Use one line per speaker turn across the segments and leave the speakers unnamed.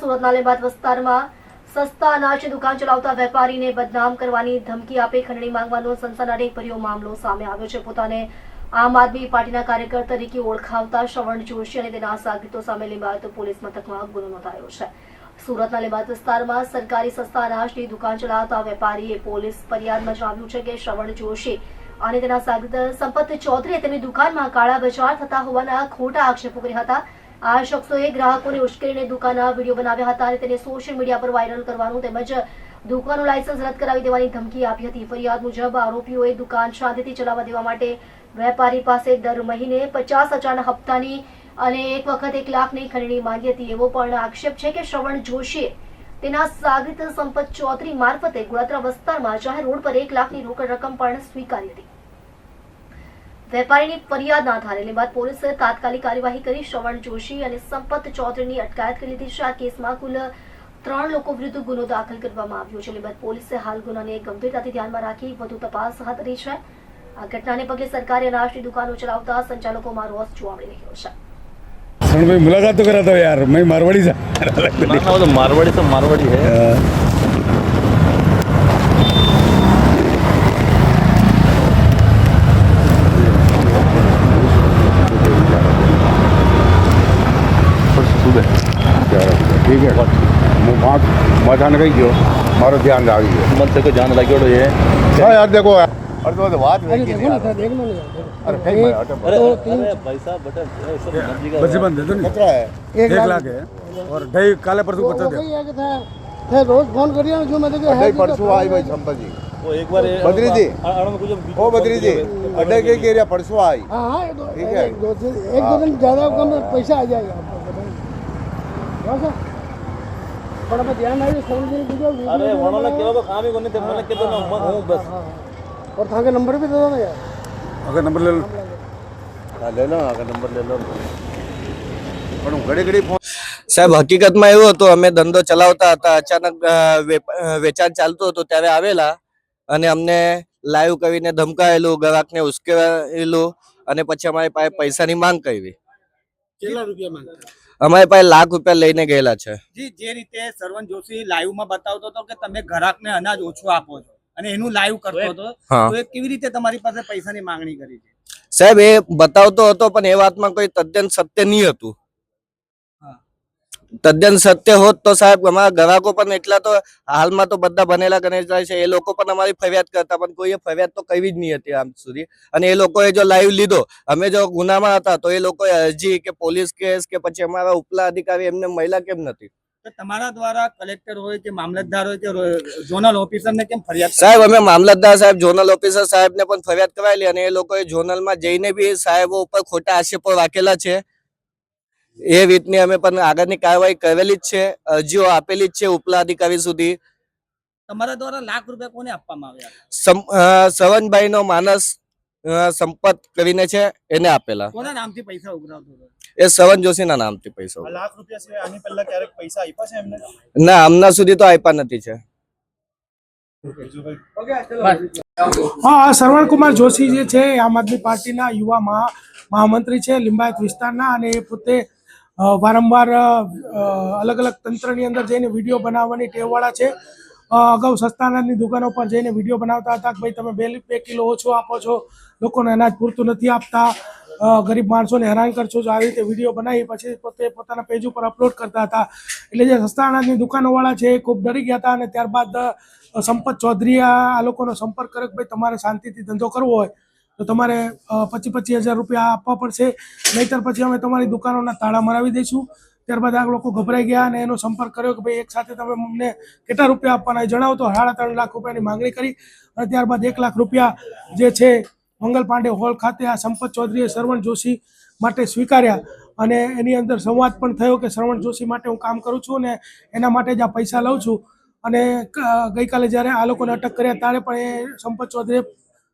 સુરતના લીંબાદ વિસ્તારમાં સસ્તા અનાજ દુકાન ચલાવતા વેપારીને બદનામ કરવાની ધમકી આપી ખંડણી માંગવાનો સનસનાટી ભર્યો મામલો સામે આવ્યો છે. પોતાને આમ આદમી પાર્ટીના કાર્યકર તરીકે ઓળખાવતા શ્રવણ જોશી અને તેના સાગરીતો સામે લીંબાયત પોલીસ મથકમાં ગુનો નોંધાયો છે. સુરતના લીંબાયત વિસ્તારમાં સરકારી સસ્તા અનાજની દુકાન ચલાવતા વેપારીએ પોલીસ ફરિયાદમાં જણાવ્યું છે કે શ્રવણ જોશી અને તેના સાગરીત સંપત ચૌધરીએ તેમની દુકાનમાં કાળા બજાર થતા હોવાના ખોટા આક્ષેપો કર્યા હતા. આ શખ્સોએ ગ્રાહકોને ઉશ્કેરીને દુકાનના વીડિયો બનાવ્યા હતા અને તેને સોશિયલ મીડિયા પર વાયરલ કરવાનું તેમજ દુકાનનું લાયસન્સ રદ કરાવી દેવાની ધમકી આપી હતી. ફરિયાદ મુજબ આરોપીઓએ દુકાન શાંતિથી ચલાવવા દેવા માટે વેપારી પાસે દર મહિને પચાસ હજારના હપ્તાની અને એક વખત એક લાખની ખરીદી માંગી હતી. એવો પણ આક્ષેપ છે કે શ્રવણ જોશીએ તેના સાગરિત સંપત ચૌધરી મારફતે ગોળાત્રા વિસ્તારમાં જાહેર રોડ પર એક લાખની રોકડ રકમ પણ સ્વીકારી હતી. વેપારીની ફરિયાદના આધારે લીંબાદ પોલીસે તાત્કાલિક કાર્યવાહી કરી શ્રવણ જોશી અને સંપત ચૌધરીની અટકાયત કરી લીધી છે. આ કેસમાં કુલ ત્રણ લોકો વિરુદ્ધ ગુનો દાખલ કરવામાં આવ્યો છે. લીંબાદ પોલીસે હાલ ગુનાને ગંભીરતાથી ધ્યાનમાં રાખી વધુ તપાસ હાથ ધરી છે. આ ઘટનાને પગલે સરકારી અનાજની દુકાનો ચલાવતા સંચાલકોમાં રોષ જોવા મળી રહ્યો છે.
મુલાકાત તો કરાતા યાર. મેં મારવાડી सा મારવાડી તો
મારવાડી હે. હું પાંચ મજાને કહી ગયો મારો ધ્યાન આવી ગયો
મત से को जान लगे तो ये
હા યાર દેખો અરે તો વાત રહી ગઈ યાર. અરે ફેંક મારે, હટો.
अरे अरे भाई साहब बेटा ये सब सब्जी का
बच्चे बंद दे दो नहीं
કેટલા હે?
एक लाख है और ढाई काले परसों बच्चा दे
રોજ ફોન કરીએ ને જો મેં તો
અઢાઈ પરસું આવી ભાઈ સંપતજી
वो एक बार ये-
बद्री जी।
अ- अ- कुछ
ઓ બદ્રીજી અઢાઈ કઈ કેરિયા પરસું આવી
हाँ हाँ ये दो
ठीक है।
एक दो दिन एक दो दिन ज़्यादा कम में पैसा आ जाएगा आपको बताइए बस પણ આપણે ધ્યાન આવ્યું સમજીને કીધું
अरे वनो ने केवा तो काम ही कोनी थे मैंने कितो ना मैं हूं बस
और था के नंबर भी दे दो ना यार
अगर नंबर ले लो
હા લે લો આગળ નંબર લે લો પણ હું ઘડી ઘડી ફોન
સાહેબ હકીકતમાં એવું હતું અમે ધંધો ચલાવતા હતા અચાનક અ, વેપ- અ, વેચાણ ચાલતું હતું ત્યારે આવેલા અને અમને લાઈવ કરીને ધમકાયેલું ગ્રાહકને ઉશ્કેરેલું અને પછી અમારી પાસે પૈસાની માંગ કરી
કેટલા રૂપિયા માંગતા
અમારી પાસે લાખ રૂપિયા લઈને ગયેલા છે.
જી જે રીતે સરવન જોશી લાઈવમાં બતાવતો હતો કે તમે ગ્રાહકને અનાજ ઓછું આપો છો અને એનું લાઈવ કરતો હતો તો એ કેવી રીતે તમારી પાસે પૈસાની માંગણી કરી છે?
સાહેબ એ બતાવતો હતો પણ એ વાતમાં કોઈ તદ્દન સત્ય નહીં હતું. તદ્દન સત્ય હોત તો સાહેબ અમારા ગ્રાહકો પણ એટલા તો હાલમાં તો બધા બનેલા ગણેલા છે એ લોકો પણ અમારી ફરિયાદ કરતા પણ કોઈએ ફરિયાદ તો કરી જ નહીં હતી આમ સુધી. અને એ લોકોએ જો લાઈવ લીધો અમે જો ગુનામાં હતા તો એ લોકોએ અરજી કે પોલીસ કેસ કે પછી અમારા ઉપલા અધિકારી એમને મહિલા કેમ નથી?
તમારા દ્વારા કલેક્ટર હોય કે મામલતદાર હોય કે ઝોનલ ઓફિસરને કેમ ફરિયાદ
સાહેબ અમે મામલતદાર સાહેબ ઝોનલ ઓફિસર સાહેબને પણ ફરિયાદ કરાયેલી અને એ લોકોએ ઝોનલમાં જઈને બી સાહેબો ઉપર ખોટા આક્ષેપો રાખેલા છે. એ રીતની અમે પણ આગળની કાર્યવાહી કરેલી જ છે. અરજીઓ આપેલી જ છે ઉપલા અધિકારી સુધી.
તમારા દ્વારા લાખ રૂપિયા કોને આપવામાં આવ્યા
સવનભાઈ નો માનસ સંપત કરીને છે એને આપેલા.
કોના નામથી પૈસા ઉઘરાવતો
એ સવન જોશીના નામથી પૈસા
લાખ રૂપિયા સિવાય આની પહેલા ક્યારેક પૈસા આપ્યા છે એમને?
ના હમણાં સુધી તો આપ્યા નથી છે.
હા આ શ્રવણકુમાર જોશી જે છે એ આમ આદમી પાર્ટીના યુવા મહા મહામંત્રી છે લિંબાયત વિસ્તારના અને એ પોતે વારંવાર અલગ અલગ તંત્રની અંદર જઈને વીડિયો બનાવવાની ટેવવાળા છે. અગાઉ સસ્તાનાની દુકાનો પર જઈને વીડિયો બનાવતા હતા કે ભાઈ તમે બે બે કિલો ઓછો આપો છો, લોકોને અનાજ પૂરતું નથી આપતા ગરીબ માણસોને હેરાન કરશો જો આવી રીતે વીડિયો બનાવી પછી પોતે પોતાના પેજ ઉપર અપલોડ કરતા હતા. એટલે જે સસ્તા અનાજની દુકાનોવાળા છે એ ખૂબ ડરી ગયા હતા અને ત્યારબાદ સંપત ચૌધરી આ લોકોનો સંપર્ક કર્યો કે ભાઈ તમારે શાંતિથી ધંધો કરવો હોય. તો તમારે પચીસ પચીસ હજાર રૂપિયા આપવા પડશે. નહીતર પછી અમે તમારી દુકાનોના તાળા મરાવી દઈશું. ત્યારબાદ આ લોકો ગભરાઈ ગયા અને એનો સંપર્ક કર્યો કે ભાઈ એક સાથે તમે અમને કેટલા રૂપિયા આપવાના જણાવો. તો સાડા ત્રણ લાખ રૂપિયાની માંગણી કરી અને ત્યારબાદ એક લાખ રૂપિયા જે છે મંગલ પાંડે હોલ ખાતે આ સંપત ચૌધરીએ શ્રવણ જોશી માટે સ્વીકાર્યા. અને એની અંદર સંવાદ પણ થયો કે શ્રવણ જોશી માટે હું કામ કરું છું અને એના માટે જ આ પૈસા લઉં છું. અને ગઈકાલે જ્યારે આ લોકોને અટક કર્યા, ત્યારે પણ એ સંપત ચૌધરીએ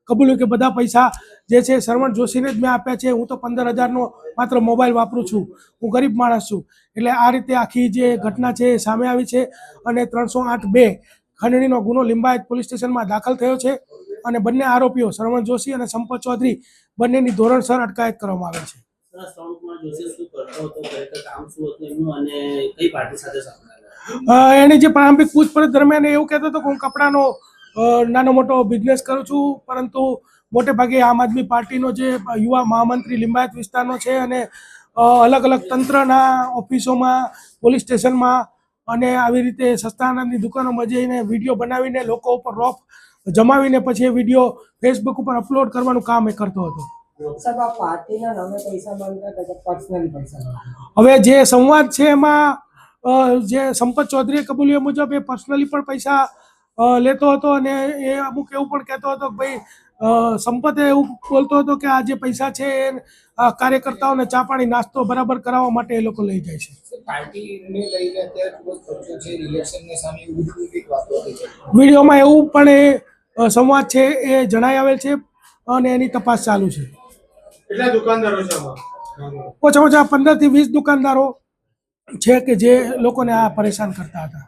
કબૂલ્યું કે બધા પૈસા જે છે શ્રવણ જોશીને જ મેં આપ્યા છે. હું તો પંદર હજારનો માત્ર મોબાઈલ વાપરું છું. હું ગરીબ માણસ છું. એટલે આ રીતે આખી જે ઘટના છે એ સામે આવી છે અને ત્રણસો આઠ બે ખંડણીનો ગુનો લિંબાયત પોલીસ સ્ટેશનમાં દાખલ થયો છે અને બંને આરોપીઓ શ્રવણ જોશી અને સંપત ચૌધરી બંનેની ધોરણસર અટકાયત કરવામાં આવે છે. એની જે પ્રારંભિક પૂછપરછ દરમિયાન એવું કહેતો હતો કે હું કપડાનો નાનો મોટો બિઝનેસ કરું છું પરંતુ મોટે ભાગે આમ આદમી પાર્ટીનો જે યુવા મહામંત્રી લિંબાયત વિસ્તારનો છે અને અલગ અલગ તંત્રના ઓફિસોમાં પોલીસ સ્ટેશનમાં અને આવી રીતે સસ્તા દુકાનોમાં જઈને વીડિયો બનાવીને લોકો ઉપર રોપ જમાવીને પછી એ વીડિયો ફેસબુક ઉપર અપલોડ કરવાનું કામ એ કરતો હતો. હવે જે સંવાદ છે એમાં જે સંપત ચૌધરીએ કબૂલ્યો મુજબ એ પર્સનલી પણ પૈસા લેતો હતો અને એ અમુક એવું પણ કહેતો હતો કે ભાઈ અ, સંપતે એવું બોલતો હતો કે આ જે પૈસા છે એ કાર્યકર્તાઓને ચા પાણી નાસ્તો બરાબર કરાવવા માટે એ લોકો લઈ જાય છે. વિડીયોમાં એવું પણ એ સંવાદ છે એ જણાઈ આવેલ છે અને એની તપાસ ચાલુ છે.
કેટલા
ઓછા પંદરથી ઓછામાં વીસ દુકાનદારો છે કે જે લોકોને આ પરેશાન કરતા હતા.